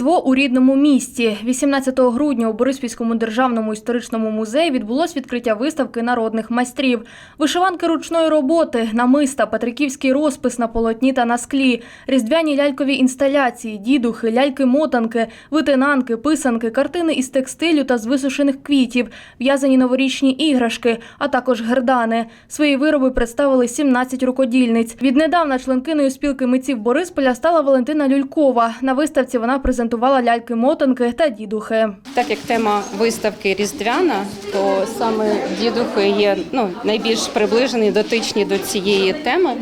Різдво у рідному місті. 18 грудня у Бориспільському державному історичному музеї відбулось відкриття виставки народних майстрів. Вишиванки ручної роботи, намиста, петриківський розпис на полотні та на склі, різдвяні лялькові інсталяції, дідухи, ляльки-мотанки, витинанки, писанки, картини із текстилю та з висушених квітів, в'язані новорічні іграшки, а також гердани. Свої вироби представили 17 рукодільниць. Віднедавна членкиною спілки митців Борисполя стала Валентина Люлькова. На виставці вона презентувала ляльки-мотанки та дідухи. Так як тема виставки різдвяна, то саме дідухи є ну, найбільш приближені, дотичні до цієї теми, е,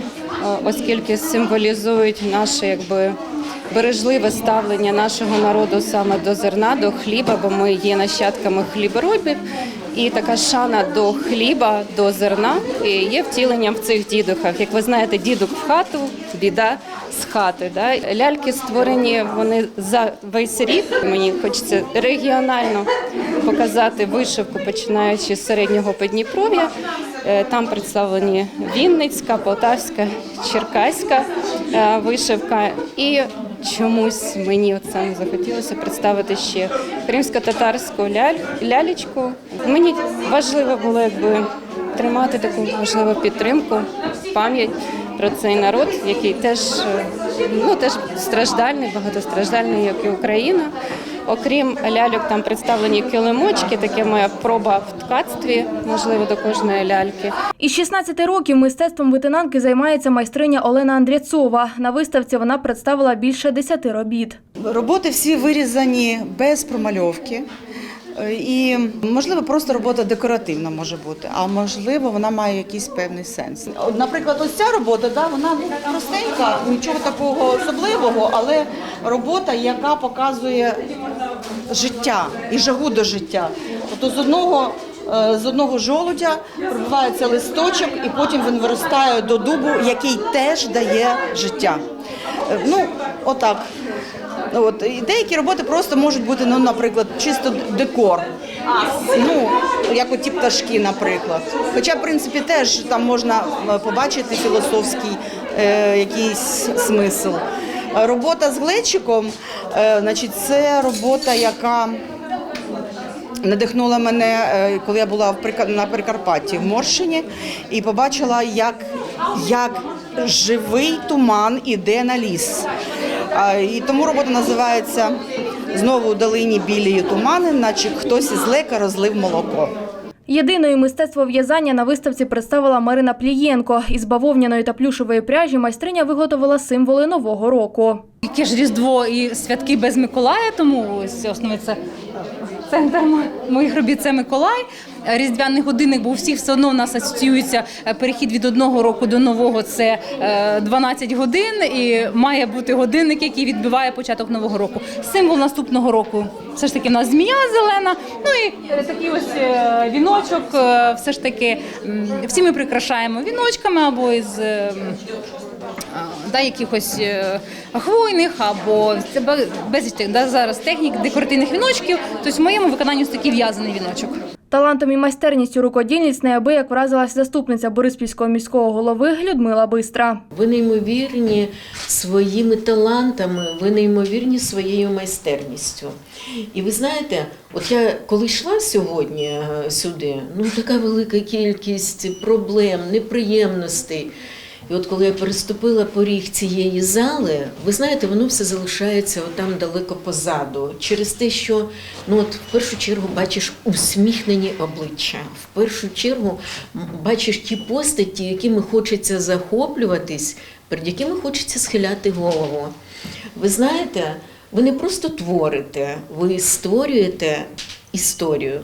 оскільки символізують наше якби. Бережливе ставлення нашого народу саме до зерна, до хліба, бо ми є нащадками хліборобів, і така шана до хліба, до зерна є втіленням в цих дідухах. Як ви знаєте, дідух в хату, біда з хати. Да? Ляльки створені вони за весь рік. Мені хочеться регіонально показати вишивку, починаючи з середнього Подніпров'я. Е, Там представлені Вінницька, Полтавська, Черкаська е, вишивка. І чомусь мені от саме захотілося представити ще кримсько-татарську лялечку. Мені важливо було якби тримати таку важливу підтримку, пам'ять про цей народ, який теж ну теж страждальний, багатостраждальний, як і Україна. Окрім ляльок, там представлені килимочки, таке моя проба в ткацтві, можливо, до кожної ляльки. Із 16 років мистецтвом витинанки займається майстриня Олена Андрєцова. На виставці вона представила більше 10 робіт. Роботи всі вирізані без промальовки. Е, І можливо, просто робота декоративна може бути, а можливо, вона має якийсь певний сенс. Наприклад, ось ця робота, да, вона ну, простенька, нічого такого особливого, але робота, яка показує життя і жагу до життя. Тобто з одного, е, з одного жолудя пробивається листочок, і потім він виростає до дубу, який теж дає життя. Ну, отак. Ну, От, і деякі роботи просто можуть бути, ну, наприклад, чисто декор. Ну, як от ті пташки, наприклад. Хоча, в принципі, теж там можна е, побачити філософський е, якийсь смисл. Робота з глечиком, е, значить, це робота, яка надихнула мене, е, коли я була в на Прикарпатті в Морщині, і побачила, як, як живий туман іде на ліс. І тому робота називається Знову у долині білії тумани, наче хтось із лека розлив молоко. Єдиною мистецтво в'язання на виставці представила Марина Плієнко. Із бавовняної та плюшової пряжі майстриня виготовила символи нового року. Яке ж Різдво і святки без Миколая, тому ось основне це центр моїх робіт це Миколай. Різдвяний годинник, бо у всіх все одно у нас асоціюється е, перехід від одного року до нового це е, 12 годин, і має бути годинник, який відбиває початок нового року. Символ наступного року все ж таки в нас змія зелена. Ну і е, такий ось е, віночок. е, Все ж таки всі ми прикрашаємо віночками або із. е, да, якихось е, хвойних або це бе- безліч да, зараз технік декоративних віночків. Тобто в моєму виконанні ось такий в'язаний віночок. Талантом і майстерністю рукодільниць неабияк вразилась заступниця Бориспільського міського голови Людмила Бистра. Ви неймовірні своїми талантами, ви неймовірні своєю майстерністю. І ви знаєте, от я коли йшла сьогодні е, сюди, ну така велика кількість проблем, неприємностей. І от коли я переступила поріг цієї зали, ви знаєте, воно все залишається отам далеко позаду. Через те, що ну от в першу чергу бачиш усміхнені обличчя, в першу чергу бачиш ті постаті, якими хочеться захоплюватись, перед якими хочеться схиляти голову. Ви знаєте, ви не просто творите, ви створюєте історію,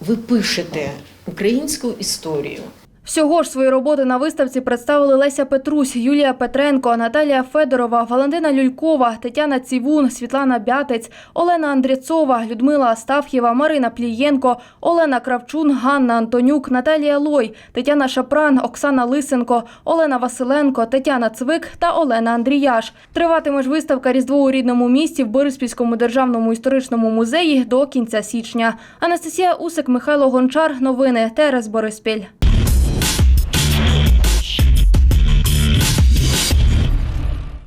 ви пишете українську історію. Всього ж свої роботи на виставці представили Леся Петрусь, Юлія Петренко, Наталія Федорова, Валентина Люлькова, Тетяна Цівун, Світлана Бятець, Олена Андрєцова, Людмила Астаф'єва, Марина Плієнко, Олена Кравчун, Ганна Антонюк, Наталія Лой, Тетяна Шапран, Оксана Лисенко, Олена Василенко, Тетяна Цвик та Олена Андріяш. Триватиме ж виставка Різдво у рідному місті в Бориспільському державному історичному музеї до кінця січня. Анастасія Усик, Михайло Гончар. Новини ТРС Бориспіль.